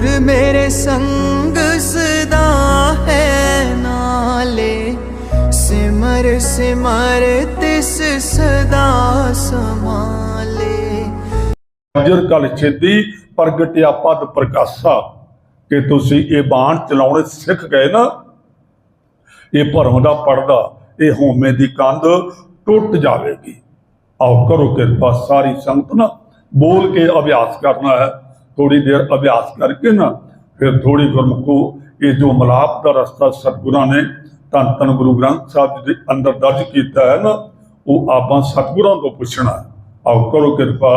ਗੁਰ ਮੇਰੇ ਸੰਗ ਸਦਾ ਹੈ ਨਾਲੇ। ਸਿਮਰ ਸਿਮਰ ਤਿਸ ਸਦਾ ਸਮਾਲੇ। ਅਜਰ ਕਲ ਛੇਤੀ ਪ੍ਰਗਟਿਆ ਪਦ ਪ੍ਰਕਾਸ਼ਾ। ਕਿ ਤੁਸੀਂ ਇਹ ਬਾਣ ਚਲਾਉਣੇ ਸਿੱਖ ਗਏ ਨਾ, ਇਹ ਭਰਮ ਦਾ ਪਰਦਾ, ਇਹ ਹੋਮੇ ਦੀ ਕੰਧ ਟੁੱਟ ਜਾਵੇਗੀ। ਆਓ ਕਰੋ ਕਿਰਪਾ ਸਾਰੀ ਸੰਗਤ ਨਾ ਬੋਲ ਕੇ ਅਭਿਆਸ ਕਰਨਾ ਹੈ। ਥੋੜੀ ਦੇਰ ਅਭਿਆਸ ਕਰਕੇ ਨਾ ਫਿਰ ਥੋੜੀ ਗੁਰਮੁਖੋ ਇਹ ਜੋ ਮਲਾਪ ਦਾ ਰਸਤਾ ਸਤਿਗੁਰਾਂ ਨੇ ਧੰਨ ਧੰਨ ਗੁਰੂ ਗ੍ਰੰਥ ਸਾਹਿਬ ਜੀ ਦੇ ਅੰਦਰ ਦਰਜ ਕੀਤਾ ਹੈ ਨਾ, ਉਹ ਆਪਾਂ ਸਤਿਗੁਰਾਂ ਤੋਂ ਪੁੱਛਣਾ ਆਓ ਕਰੋ ਕਿਰਪਾ।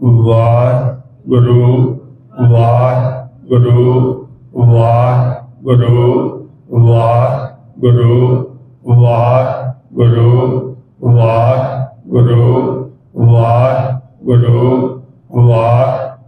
ਵਾਹਿਗੁਰੂ ਵਾਹਿਗੁਰੂ ਵਾਹਿਗੁਰੂ ਵਾਹਿਗੁਰੂ ਵਾਹਿਗੁਰੂ ਵਾਹਿਗੁਰੂ ਵਾਹਿਗੁਰੂ ਵਾਹਿਗੁਰੂ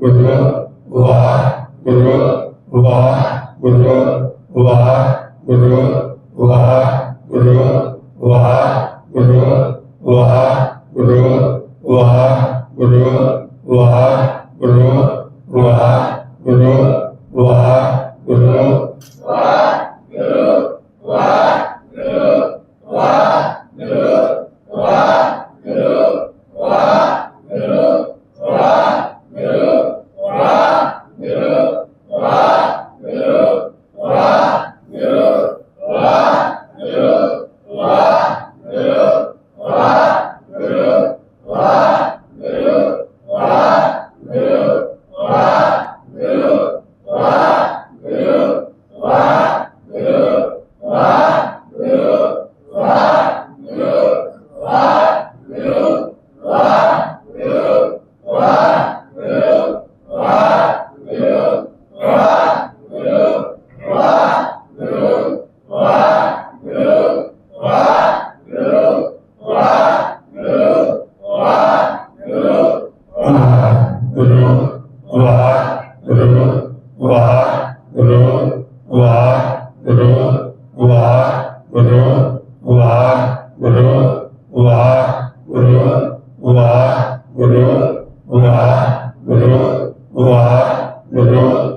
والله Pues bueno,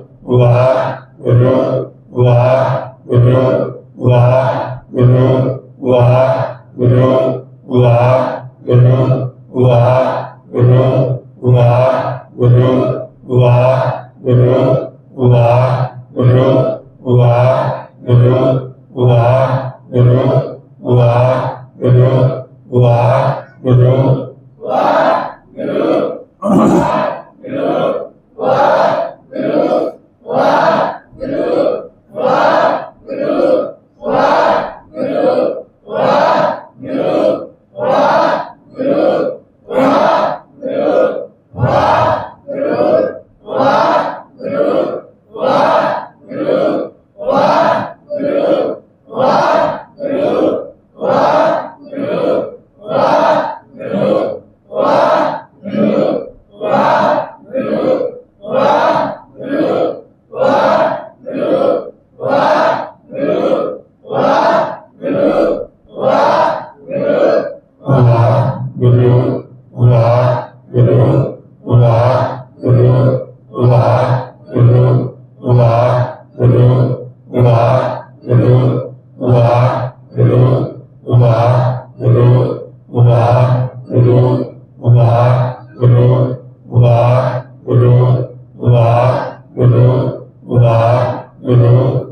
Uh -huh.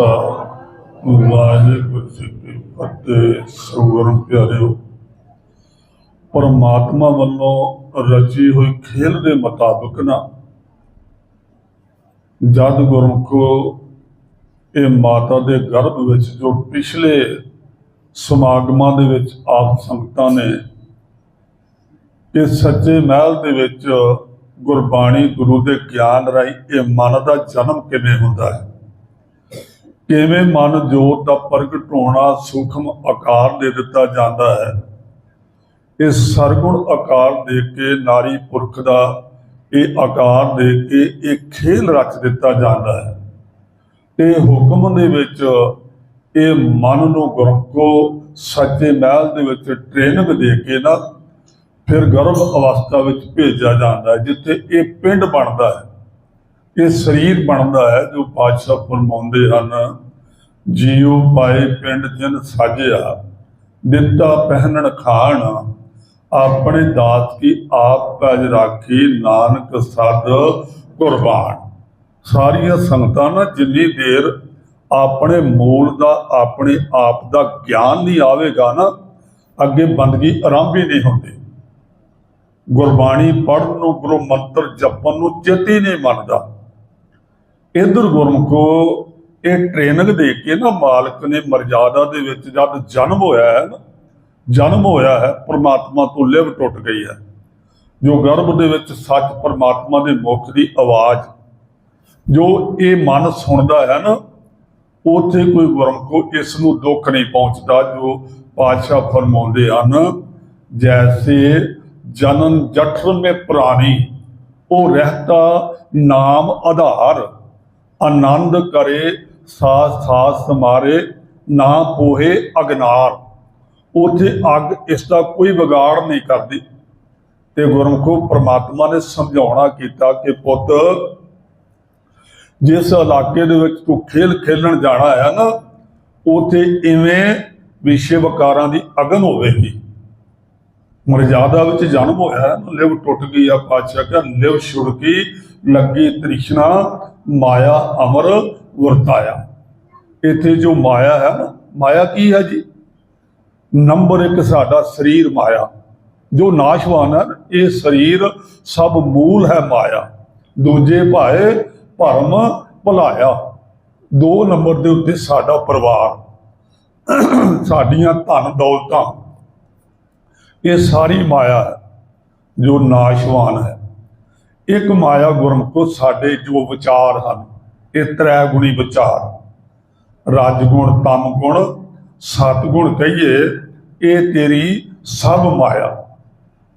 Waheguru ji ਕੀ ਫਤਿਹ ਸੋਗਰਮ ਪਿਆਰਿਓ। ਪਰਮਾਤਮਾ ਵੱਲੋਂ ਰਚੀ ਹੋਈ ਖੇਲ ਦੇ ਮੁਤਾਬਕ ਨਾ, ਜਦ ਗੁਰਮੁਖੋ ਇਹ ਮਾਤਾ ਦੇ ਗਰਭ ਵਿੱਚ ਜੋ ਪਿਛਲੇ ਸਮਾਗਮਾਂ ਦੇ ਵਿੱਚ ਆਪ ਸੰਗਤਾਂ ਨੇ, ਇਹ ਸੱਚੇ ਮਹਿਲ ਦੇ ਵਿੱਚ ਗੁਰਬਾਣੀ ਗੁਰੂ ਦੇ ਗਿਆਨ ਰਾਹੀਂ ਇਹ ਮਨ ਦਾ ਜਨਮ ਕਿਵੇਂ ਹੁੰਦਾ ਹੈ? ਕਿਵੇਂ ਮਨ ਜੋਤ ਦਾ ਪ੍ਰਗਟ ਹੋਣਾ ਸੂਖਮ ਆਕਾਰ ਦੇ ਦਿੱਤਾ ਜਾਂਦਾ ਹੈ? ਇਹ ਸਰਗੁਣ ਆਕਾਰ ਦੇ ਕੇ ਨਾਰੀ ਪੁਰਖ ਦਾ ਇਹ ਆਕਾਰ ਦੇ ਕੇ ਇਹ ਖੇਲ ਰਚ ਦਿੱਤਾ ਜਾਂਦਾ ਹੈ। ਤੇ ਹੁਕਮ ਦੇ ਵਿੱਚ ਇਹ ਮਨ ਨੂੰ ਗੁਰਕੋ ਸੱਚੇ ਮਹਿਲ ਦੇ ਵਿੱਚ ਟ੍ਰੇਨਿੰਗ ਦੇ ਕੇ ਨਾ ਫਿਰ ਗਰਭ ਅਵਸਥਾ ਵਿੱਚ ਭੇਜਿਆ ਜਾਂਦਾ ਹੈ, ਜਿੱਥੇ ਇਹ ਪਿੰਡ ਬਣਦਾ ਹੈ। ਇਹ ਸਰੀਰ ਬਣਦਾ ਹੈ ਜੋ ਪਾਤਸ਼ਾਹ ਫਰਮਾਉਂਦੇ ਹਨ, ਜੀਉ ਪਾਏ ਪਿੰਡ ਜਿਨ ਸਾਜਿਆ, ਦਿੱਤਾ ਪਹਿਨਣ ਖਾਣ, ਆਪਣੇ ਦਾਤ ਕੀ ਆਪ ਪੈਜ ਰਾਖੀ ਨਾਨਕ ਸਦ ਕੁਰਬਾਨ। ਸਾਰੀਆਂ ਸੰਗਤਾਂ ਨਾ ਜਿੰਨੀ ਦੇਰ ਆਪਣੇ ਮੂਲ ਦਾ, ਆਪਣੇ ਆਪ ਦਾ ਗਿਆਨ ਨਹੀਂ ਆਵੇਗਾ ਨਾ, ਅੱਗੇ ਬੰਦਗੀ ਆਰੰਭ ਹੀ ਨਹੀਂ ਹੁੰਦੀ। ਗੁਰਬਾਣੀ ਪੜ੍ਹਨ ਨੂੰ, ਗੁਰੂ ਮੰਤਰ ਜਪਣ ਨੂੰ ਚਿੱਤ ਹੀ ਨਹੀਂ ਮੰਨਦਾ। ਇਧਰ ਗੁਰਮੁਖੋ, ਇਹ ਟ੍ਰੇਨਿੰਗ ਦੇ ਕੇ ਨਾ ਮਾਲਕ ਨੇ ਮਰਜ਼ਾਦਾ ਦੇ ਵਿੱਚ ਜਦ ਜਨਮ ਹੋਇਆ ਹੈ ਨਾ, ਜਨਮ ਹੋਇਆ ਹੈ, ਪ੍ਰਮਾਤਮਾ ਤੋਂ ਲਿਵ ਟੁੱਟ ਗਈ ਹੈ। ਜੋ ਗਰਭ ਦੇ ਵਿੱਚ ਸੱਚ ਪ੍ਰਮਾਤਮਾ ਦੇ ਮੁਖ ਦੀ ਆਵਾਜ਼, ਜੋ ਇਹ ਮਨ ਸੁਣਦਾ ਹੈ ਨਾ, ਉਥੇ ਕੋਈ ਗੁਰਮੁਖੋ ਇਸ ਨੂੰ ਦੁੱਖ ਨਹੀਂ ਪਹੁੰਚਦਾ, ਜੋ ਪਾਤਸ਼ਾਹ ਫਰਮਾਉਂਦੇ ਹਨ, ਜੈਸੇ ਜਨਨ ਜਠਰ ਮੇ ਪ੍ਰਾਣੀ, ਉਹ ਰਹਿਤਾ ਨਾਮ ਆਧਾਰ। ਆਨੰਦ ਕਰੇ ਸਾਥ ਸਾਥ ਸਮਾਰੇ ਨਾ ਪੋਹੇ ਅਗਨਾਰ। ਉਥੇ ਅੱਗ ਇਸ ਦਾ ਕੋਈ ਵਿਗਾੜ ਨਹੀਂ ਕਰਦੀ। ਤੇ ਗੁਰਮੁਖੋ ਪ੍ਰਮਾਤਮਾ ਨੇ ਸਮਝਾਉਣਾ ਕੀਤਾ ਕਿ ਪੁੱਤ ਜਿਸ ਇਲਾਕੇ ਦੇ ਵਿੱਚ ਤੂੰ ਖੇਲ ਖੇਲਣ ਜਾਣਾ ਹੈ ਨਾ ਉਥੇ ਇਵੇਂ ਵਿਸ਼ੇ ਵਕਾਰਾਂ ਦੀ ਅਗਨ ਹੋਵੇਗੀ। ਮਰਜ਼ਾਦਾ ਵਿੱਚ ਜਨਮ ਹੋਇਆ ਹੈ, ਲਿਵ ਟੁੱਟ ਗਈ ਆ ਪਾਤਸ਼ਾਹ ਕਹ ਲਿਵ ਛੁੜਕੀ ਲੱਗੀ ਤ੍ਰਿਸ਼ਨਾ ਮਾਇਆ, ਅਮਰ, ਵਰਤਾਇਆ। ਇੱਥੇ ਜੋ ਮਾਇਆ ਹੈ ਨਾ, ਮਾਇਆ ਕੀ ਹੈ ਜੀ? ਨੰਬਰ 1 ਸਾਡਾ ਸਰੀਰ ਮਾਇਆ। ਜੋ ਨਾਸ਼ਵਾਨ ਹੈ ਇਹ ਸਰੀਰ ਸਭ ਮੂਲ ਹੈ ਮਾਇਆ। ਦੂਜੇ ਭਾਏ ਭਰਮ ਭਲਾਇਆ। ਦੋ ਨੰਬਰ ਦੇ ਉੱਤੇ ਸਾਡਾ ਪਰਿਵਾਰ। ਸਾਡੀਆਂ ਧਨ ਦੌਲਤਾਂ। ਇਹ ਸਾਰੀ ਮਾਇਆ ਹੈ, ਜੋ ਨਾਸ਼ਵਾਨ ਹੈ। ਇੱਕ ਮਾਇਆ ਗੁਰਮੁਖੋ, ਸਾਡੇ ਜੋ ਵਿਚਾਰ ਹਨ, ਇਹ ਤ੍ਰੈ ਗੁਣੀ ਵਿਚਾਰ। ਰਜਗੁਣ ਤਮ ਗੁਣ ਸਤਗੁਣ ਕਹੀਏ, ਇਹ ਤੇਰੀ ਸਭ ਮਾਇਆ।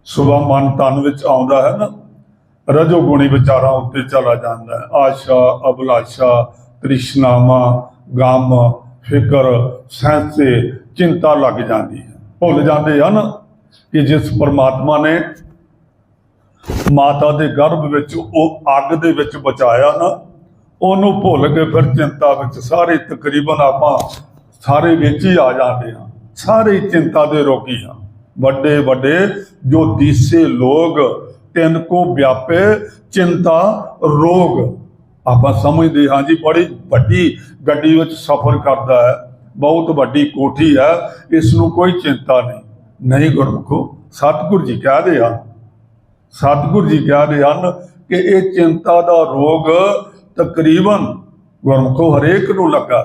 ਸੁਭਾ ਮਨ ਤਨ ਵਿੱਚ ਆਉਂਦਾ ਹੈ ਨਾ ਰਜੋ ਗੁਣੀ ਵਿਚਾਰਾਂ ਉੱਤੇ ਚਲਾ ਜਾਂਦਾ ਹੈ। ਆਸ਼ਾ, ਅਭਿਲਾਸ਼ਾ ਤ੍ਰਿਸ਼ਨਾਵਾ ਗਮ, ਫਿਕਰ ਸਹਿਸੇ ਚਿੰਤਾ ਲੱਗ ਜਾਂਦੀ ਹੈ। ਭੁੱਲ ਜਾਂਦੇ ਹਨ ਕਿ ਜਿਸ ਪਰਮਾਤਮਾ ਨੇ ਮਾਤਾ ਦੇ ਗਰਭ ਵਿੱਚ ਉਹ ਅੱਗ ਦੇ ਵਿੱਚ ਬਚਾਇਆ ਨਾ, ਉਹਨੂੰ ਭੁੱਲ ਕੇ ਫਿਰ ਚਿੰਤਾ ਵਿੱਚ ਸਾਰੇ ਤਕਰੀਬਨ ਆਪਾਂ ਸਾਰੇ ਵਿੱਚ ਹੀ ਆ ਜਾਂਦੇ ਹਾਂ, ਸਾਰੇ ਚਿੰਤਾ ਦੇ ਰੋਗੀ ਹਾਂ। ਵੱਡੇ ਵੱਡੇ ਜੋ ਦੀਸੇ ਲੋਗ ਤਿੰਨ ਕੋ ਵਿਆਪੇ ਚਿੰਤਾ, ਰੋਗ, ਆਪਾਂ ਸਮਝਦੇ ਹਾਂ ਜੀ, ਬੜੀ ਵੱਡੀ ਗੱਡੀ ਵਿੱਚ ਸਫ਼ਰ ਕਰਦਾ ਹੈ, ਬਹੁਤ ਵੱਡੀ ਕੋਠੀ ਹੈ, ਇਸ ਨੂੰ ਕੋਈ ਚਿੰਤਾ ਨਹੀਂ। ਨਹੀਂ ਗੁਰਮੁਖੋ, ਸਤਿਗੁਰ ਜੀ ਕਹਦੇ ਆ ਸਤਿਗੁਰ ਜੀ ਕਹਿ ਰਹੇ ਹਨ ਕਿ ਇਹ ਚਿੰਤਾ ਦਾ ਰੋਗ ਤਕਰੀਬਨ ਗੁਰਮੁਖੋ ਹਰੇਕ ਨੂੰ ਲੱਗਾ।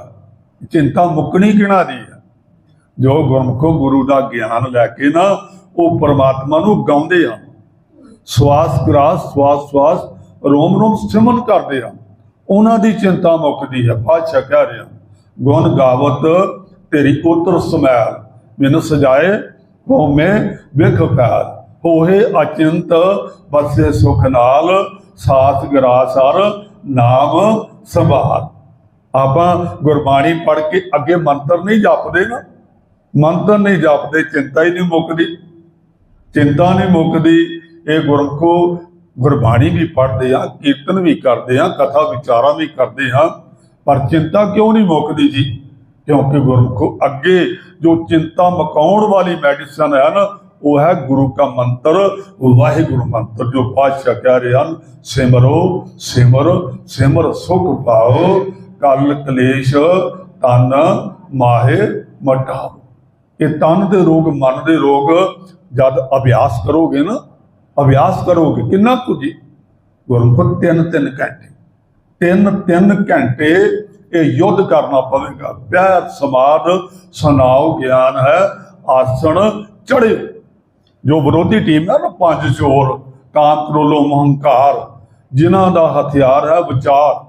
ਚਿੰਤਾ ਮੁੱਕਣੀ ਕਿਹਨਾਂ ਦੀ ਹੈ ਜੋ ਗੁਰਮੁਖੋ ਗੁਰੂ ਦਾ ਗਿਆਨ ਲੈ ਕੇ ਨਾ, ਉਹ ਪਰਮਾਤਮਾ ਨੂੰ ਗਾਉਂਦੇ ਹਨ ਸਵਾਸ ਗ੍ਰਾਸ ਸਵਾਸ ਸਵਾਸ, ਰੋਮ ਰੋਮ ਸਿਮਨ ਕਰਦੇ ਹਨ ਉਹਨਾਂ ਦੀ ਚਿੰਤਾ ਮੁੱਕਦੀ ਹੈ ਪਾਤਸ਼ਾਹ ਕਹਿ ਰਿਹਾ, ਗੁਣ ਗਾਵਤ ਤੇਰੀ ਉਤਰ ਸਮੈਲ ਮੈਨੂੰ ਸਜਾਏ ਹੋਮੇ ਵਿਖ ਪੈਰ। ਹੋਏ ਅਚਿੰਤ ਬਸੇ ਸੁਖ ਨਾਲ, ਸਾਥ ਗਰਾਸਰ ਨਾਮ ਸੰਭਾਲ। ਆਪਾਂ ਗੁਰਬਾਣੀ ਪੜ੍ਹ ਕੇ ਅੱਗੇ ਮੰਤਰ ਨਹੀਂ ਜਪਦੇ ਨਾ। ਮੰਤਰ ਨਹੀਂ ਜਪਦੇ, ਚਿੰਤਾ ਹੀ ਨਹੀਂ ਮੁੱਕਦੀ। ਚਿੰਤਾ ਨਹੀਂ ਮੁੱਕਦੀ। ਇਹ ਗੁਰਮਖੋ ਗੁਰਬਾਣੀ ਵੀ ਪੜ੍ਹਦੇ ਆ ਕੀਰਤਨ ਵੀ ਕਰਦੇ ਆ ਕਥਾ ਵਿਚਾਰਾਂ ਵੀ ਕਰਦੇ ਆ ਪਰ ਚਿੰਤਾ ਕਿਉਂ ਨਹੀਂ ਮੁੱਕਦੀ ਜੀ? ਕਿਉਂਕਿ ਗੁਰਮਖੋ ਅੱਗੇ ਜੋ ਚਿੰਤਾ ਮਕਾਉਣ ਵਾਲੀ ਮੈਡੀਸਨ ਹੈ ਨਾ ਉਹ ਹੈ ਗੁਰੂ ਕਾ ਮੰਤਰ ਵਾਹਿਗੁਰੂ ਮੰਤਰ ਜੋ ਪਾਤਸ਼ਾਹ ਕਹਿ ਰਹੇ ਹਨ, ਸਿਮਰੋ, ਸਿਮਰ ਸਿਮਰ ਸੁਖ ਪਾਓ, ਕਲ ਕਲੇਸ਼ ਤਨ ਮਾਹੇ ਮਟਾਓ। ਇਹ ਤਨ ਦੇ ਰੋਗ, ਮਨ ਦੇ ਰੋਗ ਜਦ ਅਭਿਆਸ ਕਰੋਗੇ ਨਾ, ਅਭਿਆਸ ਕਰੋਗੇ, ਕਿੰਨਾ ਕੁ ਜੀ? ਗੁਰਮੁਖ ਤਿੰਨ ਤਿੰਨ ਘੰਟੇ। ਤਿੰਨ ਤਿੰਨ ਘੰਟੇ ਇਹ ਯੁੱਧ ਕਰਨਾ ਪਵੇਗਾ। ਪਿਆਰ, ਸਮਾਦ ਸੁਨਾਓ ਗਿਆਨ ਹੈ, ਆਸਣ ਚੜੇ ਜੋ ਵਿਰੋਧੀ ਟੀਮ ਹੈ ਨਾ, ਪੰਜ ਚੋਰ ਕਾਮ ਕਰੋਲੋ ਮਹੰਕਾਰ, ਜਿਨ੍ਹਾਂ ਦਾ ਹਥਿਆਰ ਹੈ ਵਿਚਾਰ,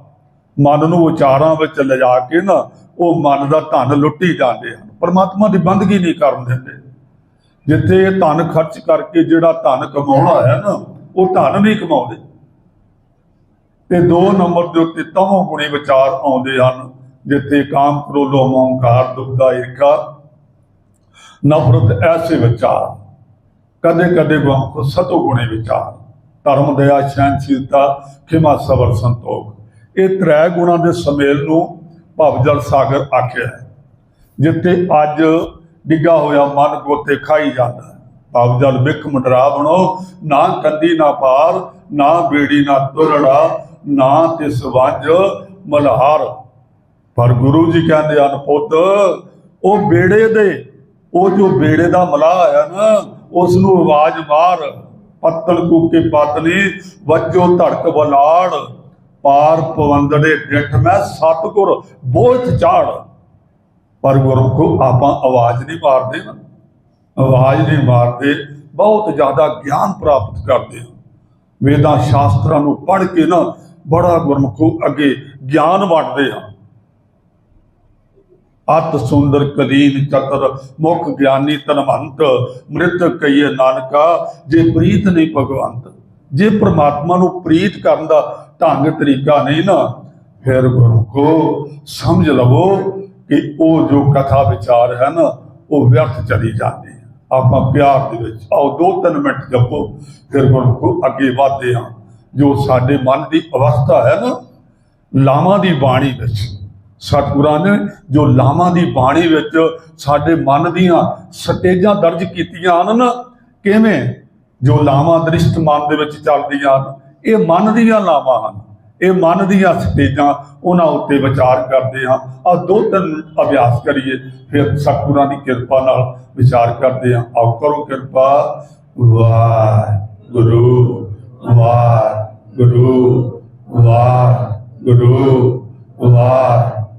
ਮਨ ਨੂੰ ਵਿਚਾਰਾਂ ਵਿੱਚ ਲਿਜਾ ਕੇ ਨਾ, ਉਹ ਮਨ ਦਾ ਧਨ ਲੁੱਟੀ ਜਾਂਦੇ ਹਨ। ਪਰਮਾਤਮਾ ਦੀ ਬੰਦਗੀ ਨਹੀਂ ਕਰਨ ਦਿੰਦੇ। ਜਿੱਥੇ ਇਹ ਧਨ ਖਰਚ ਕਰਕੇ ਜਿਹੜਾ ਧਨ ਕਮਾਉਣਾ ਹੈ ਨਾ, ਉਹ ਧਨ ਨਹੀਂ ਕਮਾਉਂਦੇ। ਤੇ ਦੋ ਨੰਬਰ ਦੇ ਉੱਤੇ ਤਮੋ ਗੁਣੇ ਵਿਚਾਰ ਆਉਂਦੇ ਹਨ, ਜਿੱਥੇ ਕਾਮ ਕਰੋਲੋ ਮਹੰਕਾਰ ਦੁੱਖ ਦਾ ਈਰਖਾ, ਨਫ਼ਰਤ ਐਸੇ ਵਿਚਾਰ। ਕਦੇ ਕਦੇ ਗੁਣ ਕੋ ਸਤੋ ਗੁਣੇ ਵਿਚਾਰ, ਧਰਮ, ਦਇਆ ਸਹਿਨਸ਼ੀਲਤਾ ਖਿਮਾ, ਸਬਰ, ਸੰਤੋਖ। ਇਹ ਤ੍ਰੈ ਗੁਣਾਂ ਦੇ ਸਮੇਲ ਨੂੰ ਭਵਜਲ ਸਾਗਰ ਆਖਿਆ ਹੈ, ਜਿੱਥੇ ਅੱਜ ਡਿੱਗਾ ਹੋਇਆ ਮਨ ਗੋਤੇ ਖਾਈ ਜਾਂਦਾ ਭਵਜਲ ਵਿਖ ਮੰਡਰਾ ਬਣੋ, ਨਾ ਕੰਦੀ ਨਾ ਪਾਰ ਨਾ ਬੇੜੀ ਨਾ ਤੁਰੜਾ ਨਾ ਤਿਸ ਵੰਜ ਮਲਹਾਰ। ਪਰ ਗੁਰੂ ਜੀ ਕਹਿੰਦੇ ਹਨ ਪੁੱਤ ਉਹ ਬੇੜੇ ਦੇ, ਉਹ ਜੋ ਬੇੜੇ ਦਾ ਮਲਾਹ ਆਇਆ ਨਾ ਉਸ ਨੂੰ ਆਵਾਜ਼ ਮਾਰ, ਪੱਤਲ ਕੂਕੇ ਪਤਨੀ ਵੱਜੋ ਧੜਕ ਬਲਾੜ। ਪਾਰ ਪਵੰਦੜੇ ਡਿੱਠ, ਮੈਂ ਸਤਗੁਰ ਬੋਝ ਚਾੜ। ਪਰ ਗੁਰਮੁਖੋ, ਆਪਾਂ ਆਵਾਜ਼ ਨਹੀਂ ਮਾਰਦੇ ਨਾ। ਆਵਾਜ਼ ਨਹੀਂ ਮਾਰਦੇ, ਬਹੁਤ ਜ਼ਿਆਦਾ ਗਿਆਨ ਪ੍ਰਾਪਤ ਕਰਦੇ ਹਾਂ। ਵੇਦਾਂ ਸ਼ਾਸਤਰਾਂ ਨੂੰ ਪੜ੍ਹ ਕੇ ਨਾ ਬੜਾ ਗੁਰਮੁਖੋ ਅੱਗੇ ਗਿਆਨ ਵੰਡਦੇ ਹਾਂ। ਅਤ ਸੁੰਦਰ ਕਲੀਨ ਚਤਰ, ਮੁਖ ਗਿਆਨੀ ਤਨਵੰਤ ਮ੍ਰਿਤ ਕਈਏ ਨਾਨਕਾ, ਜੇ ਪ੍ਰੀਤ ਨਹੀਂ ਭਗਵੰਤ, ਜੇ ਪ੍ਰਮਾਤਮਾ ਨੂੰ ਪ੍ਰੀਤ ਕਰਨ ਦਾ ਢੰਗ ਤਰੀਕਾ ਨਹੀਂ ਨਾ, ਫਿਰ ਗੁਰੂ ਕੋ ਸਮਝ ਲਵੋ ਕਿ ਉਹ ਜੋ ਕਥਾ ਵਿਚਾਰ ਹੈ ਨਾ ਉਹ ਵਿਅਰਥ ਚਲੀ ਜਾਂਦੀ ਹੈ ਆਪਾਂ ਪਿਆਰ ਦੇ ਵਿੱਚ ਆਓ, ਦੋ ਤਿੰਨ ਮਿੰਟ ਜਪੋ, ਫਿਰ ਗੁਰੂ ਕੋ ਅੱਗੇ ਵਧਦੇ ਹਾਂ। ਜੋ ਸਾਡੇ ਮਨ ਦੀ ਅਵਸਥਾ ਹੈ ਨਾ, ਲਾਵਾਂ ਦੀ ਬਾਣੀ ਵਿੱਚ ਸਤਿਗੁਰਾਂ ਨੇ ਜੋ ਲਾਵਾਂ ਦੀ ਬਾਣੀ ਵਿੱਚ ਸਾਡੇ ਮਨ ਦੀਆਂ ਸਟੇਜਾਂ ਦਰਜ ਕੀਤੀਆਂ ਹਨ ਨਾ ਕਿਵੇਂ? ਜੋ ਲਾਵਾਂ ਦ੍ਰਿਸ਼ਟ ਮਨ ਦੇ ਵਿੱਚ ਚੱਲਦੀਆਂ ਹਨ, ਇਹ ਮਨ ਦੀਆਂ ਲਾਵਾਂ ਹਨ। ਇਹ ਮਨ ਦੀਆਂ ਸਟੇਜਾਂ ਉਹਨਾਂ ਉੱਤੇ ਵਿਚਾਰ ਕਰਦੇ ਹਾਂ। ਆ ਦੋ ਤਿੰਨ ਅਭਿਆਸ ਕਰੀਏ, ਫਿਰ ਸਤਿਗੁਰਾਂ ਦੀ ਕਿਰਪਾ ਨਾਲ ਵਿਚਾਰ ਕਰਦੇ ਹਾਂ। ਆਓ ਕਰੋ ਕਿਰਪਾ। ਵਾਹਿ ਗੁਰੂ ਵਾਹਿ ਗੁਰੂ ਵਾਹ ਗੁਰੂ ਵਾ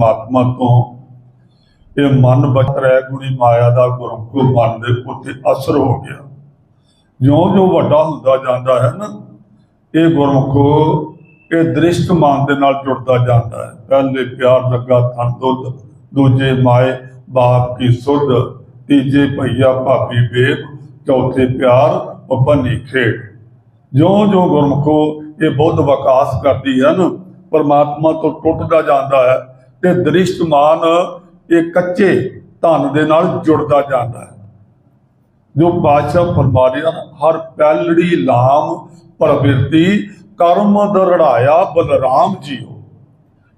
ਪ੍ਰਮਾਤਮਾ ਤੋਂ। ਇਹ ਮਨ ਬਚ ਬਚਰੈ ਗੁਣੀ ਮਾਇਆ ਦਾ ਗੁਰੂ ਮਨ ਦੇ ਉੱਤੇ ਅਸਰ ਹੋ ਗਿਆ। ਜਿਉਂ ਜਿਉਂ ਵੱਡਾ ਹੁੰਦਾ ਜਾਂਦਾ ਹੈ ਨਾ, ਇਹ ਗੁਰਮੁਖੋ ਇਹ ਦ੍ਰਿਸ਼ਟ ਮਾਨ ਦੇ ਨਾਲ ਜੁੜਦਾ ਜਾਂਦਾ ਹੈ। ਪਹਿਲੇ ਪਿਆਰ ਲੱਗਾ ਥਨ ਦੁੱਧ, ਦੂਜੇ ਮਾਏ ਬਾਪ ਕੀ ਸੁਧ, ਤੀਜੇ ਭਈਆ ਭਾਬੀ ਬੇਬ ਚੌਥੇ ਪਿਆਰ ਉਪਨੀ ਖੇਡ। ਜਿਉਂ ਜਿਉਂ ਗੁਰਮੁਖੋ ਇਹ ਬੁੱਧ ਵਿਕਾਸ ਕਰਦੀ ਹੈ ਨਾ, ਪਰਮਾਤਮਾ ਤੋਂ ਟੁੱਟਦਾ ਜਾਂਦਾ ਹੈ। ਤੇ ਦ੍ਰਿਸ਼ਟਮਾਨ ਇਹ ਕੱਚੇ ਧਨ ਦੇ ਨਾਲ ਜੁੜਦਾ ਜਾਂਦਾ ਹੈ। ਜੋ ਬਾਦਸ਼ਾਹ ਫਰਮਾ ਰਿਹਾ ਹਰ ਪੈਲੜੀ ਲਾਮ ਪ੍ਰਵਿਰਤੀ, ਕਰਮ ਦਰੜਾਇਆ ਬਲਰਾਮ ਜੀਓ।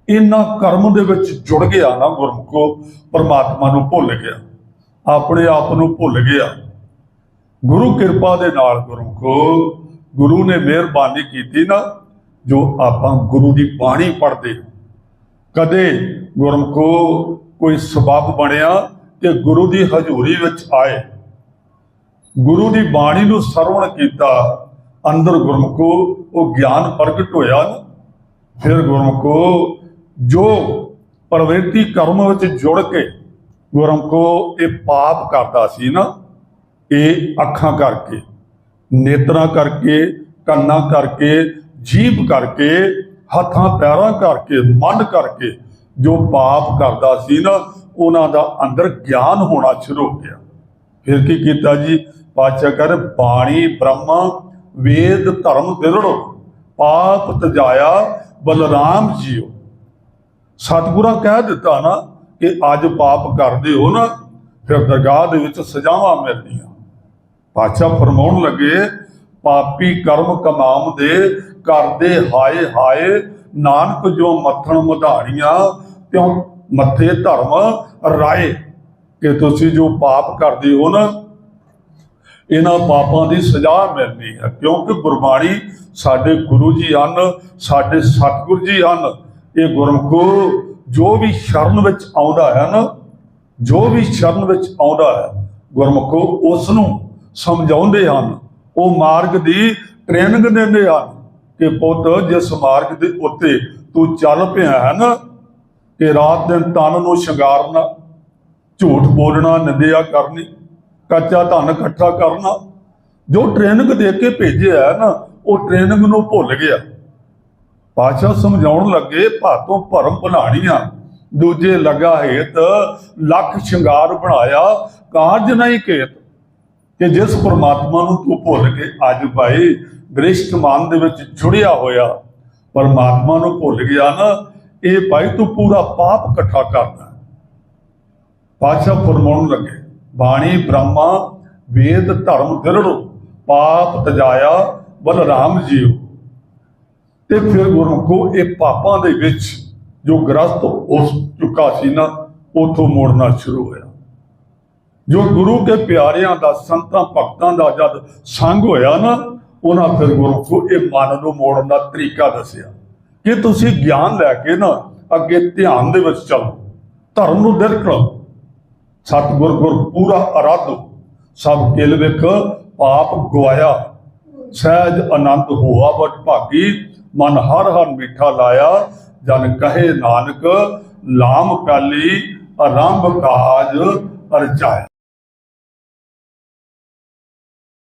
ਇਹਨਾਂ ਕਰਮ ਦੇ ਵਿੱਚ ਜੁੜ ਗਿਆ ਨਾ ਗੁਰਮੁਖੋ, ਪਰਮਾਤਮਾ ਨੂੰ ਭੁੱਲ ਗਿਆ। ਆਪਣੇ ਆਪ ਨੂੰ ਭੁੱਲ ਗਿਆ। ਗੁਰੂ ਕਿਰਪਾ ਦੇ ਨਾਲ ਗੁਰਮੁਖੋ, ਗੁਰੂ ਨੇ ਮਿਹਰਬਾਨੀ ਕੀਤੀ ਨਾ, ਜੋ ਆਪਾਂ ਗੁਰੂ ਦੀ ਬਾਣੀ ਪੜ੍ਹਦੇ ਹਾਂ। ਕਦੇ ਗੁਰਮੁਖੋ ਕੋਈ ਸਬਬ ਬਣਿਆ ਕਿ ਗੁਰੂ ਦੀ ਹਜ਼ੂਰੀ ਵਿੱਚ ਆਏ। ਗੁਰੂ ਦੀ ਬਾਣੀ ਨੂੰ ਸਰਵਣ ਕੀਤਾ, ਅੰਦਰ ਗੁਰਮੁਖੋ ਉਹ ਗਿਆਨ ਪ੍ਰਗਟ ਹੋਇਆ। ਫਿਰ ਗੁਰਮੁਖੋ ਜੋ ਪ੍ਰਵਿਰਤੀ ਕਰਮ ਵਿੱਚ ਜੁੜ ਕੇ ਗੁਰਮਖੋ ਇਹ ਪਾਪ ਕਰਦਾ ਸੀ ਨਾ, ਇਹ ਅੱਖਾਂ ਕਰਕੇ, ਨੇਤਰਾਂ ਕਰਕੇ, ਕੰਨਾਂ ਕਰਕੇ, ਜੀਭ ਕਰਕੇ ਹੱਥਾਂ ਪੈਰਾਂ ਕਰਕੇ, ਮਨ ਕਰਕੇ ਜੋ ਪਾਪ ਕਰਦਾ ਸੀ ਨਾ, ਉਹਨਾਂ ਦਾ ਅੰਦਰ ਗਿਆਨ ਹੋਣਾ ਸ਼ੁਰੂ ਹੋ ਗਿਆ। ਫਿਰ ਕੀ ਕੀਤਾ ਜੀ? ਪਾਚਾ ਕਰ ਬਾਣੀ, ਬ੍ਰਹਮਾ, ਵੇਦ, ਧਰਮ ਦਿਰੜੋ ਪਾਪ ਤਜਾਇਆ, ਬਲਰਾਮ ਜੀਓ। ਸਤਿਗੁਰਾਂ ਕਹਿ ਦਿੱਤਾ ਨਾ ਕਿ ਅੱਜ ਪਾਪ ਕਰਦੇ ਹੋ ਨਾ, ਫਿਰ ਦਰਗਾਹ ਦੇ ਵਿੱਚ ਸਜ਼ਾਵਾਂ ਮਿਲਦੀਆਂ ਪਾਤਸ਼ਾਹ ਫਰਮਾਉਣ ਲੱਗੇ, ਪਾਪੀ ਕਰਮ ਕਮਾਮ ਦੇ ਕਰਦੇ ਹਾਏ ਹਾਏ, ਨਾਨਕ ਜੋ ਮੱਥਣ ਮਧਾਣੀਆਂ ਤਿਉ ਮੱਥੇ ਧਰਮ ਰਾਏ? ਕਿ ਤੁਸੀਂ ਜੋ ਪਾਪ ਕਰਦੇ ਹੋ ਨਾ, ਇਹਨਾਂ ਪਾਪਾਂ ਦੀ ਸਜ਼ਾ ਮਿਲਣੀ ਹੈ। ਕਿਉਂਕਿ ਗੁਰਬਾਣੀ ਸਾਡੇ ਗੁਰੂ ਜੀ ਹਨ, ਸਾਡੇ ਸਤਿਗੁਰ ਜੀ ਹਨ। ਇਹ ਗੁਰਮੁਖੋ, ਜੋ ਵੀ ਸ਼ਰਨ ਵਿੱਚ ਆਉਂਦਾ ਹੈ ਨਾ, ਜੋ ਵੀ ਸ਼ਰਨ ਵਿੱਚ ਆਉਂਦਾ ਹੈ, ਗੁਰਮੁਖੋ ਉਸ ਨੂੰ ਸਮਝਾਉਂਦੇ ਹਨ। ਉਹ ਮਾਰਗ ਦੀ ਟ੍ਰੇਨਿੰਗ ਦਿੰਦੇ ਹਨ। ਕਿ ਪੁੱਤ, ਜਿਸ ਮਾਰਗ ਦੇ ਉੱਤੇ ਤੂੰ ਚੱਲ ਪਿਆ ਹੈ ਨਾ, ਕਿ ਰਾਤ ਦਿਨ ਤਨ ਨੂੰ ਸ਼ਿੰਗਾਰਨਾ, ਝੂਠ ਬੋਲਣਾ, ਨਿੰਦਿਆ ਕਰਨੀ, ਕੱਚਾ ਧਨ ਇਕੱਠਾ ਕਰਨਾ, ਜੋ ਟ੍ਰੇਨਿੰਗ ਦੇ ਕੇ ਭੇਜਿਆ ਹੈ ਨਾ, ਉਹ ਟ੍ਰੇਨਿੰਗ ਨੂੰ ਭੁੱਲ ਗਿਆ। ਪਾਸ਼ਾ ਸਮਝਾਉਣ ਲੱਗੇ, ਭਾਤੋਂ ਭਰਮ ਬਣਾਣੀਆਂ ਦੂਜੇ ਲਗਾ ਹੇਤ, ਲੱਖ ਸ਼ਿੰਗਾਰ ਬਣਾਇਆ, ਕਾਰਜ ਨਹੀਂ ਕੇਤ, ਕਿ ਜਿਸ ਪਰਮਾਤਮਾ ਨੂੰ ਤੂੰ ਭੁੱਲ ਕੇ ਅੱਜ ਭਾਈ ਗ੍ਰਿਸ਼ਟ ਮਾਨ ਦੇ ਵਿੱਚ ਜੁੜਿਆ ਹੋਇਆ ਪਰਮਾਤਮਾ ਨੂੰ ਭੁੱਲ ਗਿਆ ਨਾ, ਇਹ ਭਾਈ ਤੂੰ ਪੂਰਾ ਪਾਪ ਇਕੱਠਾ ਕਰਦਾ ਪਾਤਸ਼ਾਹ ਫਰਮਾਉਣ ਲੱਗੇ, ਬਾਣੀ, ਬ੍ਰਹਮਾ, ਵੇਦ, ਧਰਮ ਦਿਰੜੋ ਪਾਪ ਤਜਾਇਆ ਬਲਰਾਮ ਜੀਓ। ਤੇ ਫਿਰ ਗੁਰਮੁਖੋ ਇਹ ਪਾਪਾਂ ਦੇ ਵਿੱਚ ਜੋ ਗ੍ਰਸਤ ਉਸ ਚੁੱਕਾ ਸੀ ਨਾ, ਉਥੋਂ ਮੋੜਨਾ ਸ਼ੁਰੂ ਹੋਇਆ। ਜੋ ਗੁਰੂ ਕੇ ਪਿਆਰਿਆਂ ਦਾ, ਸੰਤਾਂ, ਭਗਤਾਂ ਦਾ ਜਦ ਸੰਗ ਹੋਇਆ ਨਾ ਉਹਨਾਂ ਫਿਰ ਗੁਰਮੁਖੋ ਇਹ ਮਨ ਨੂੰ ਮੋੜਨ ਦਾ ਤਰੀਕਾ ਦੱਸਿਆ। ਕਿ ਤੁਸੀਂ ਗਿਆਨ ਲੈ ਕੇ ਨਾ ਅੱਗੇ ਧਿਆਨ ਦੇ ਵਿੱਚ ਚੱਲੋ, ਧਰਮ ਨੂੰ ਦਿਰਕੋ ਸਤਿਗੁਰ ਗੁਰ ਪੂਰਾ ਅਰਾਧੋ ਸਭ ਕਿਲ ਵਿਖ ਪਾਪ ਗਵਾਇਆ, ਸਹਿਜ ਆਨੰਦ ਹੋਆ ਬਟ ਭਾਗੀ, ਮਨ ਹਰ ਹਰ ਮਿੱਠਾ ਲਾਇਆ, ਜਨ ਕਹੇ ਨਾਨਕ, ਲਾਮ ਕਾਲੀ, ਆਰੰਭ ਕਾਜ ਅਰਜਾਇਆ।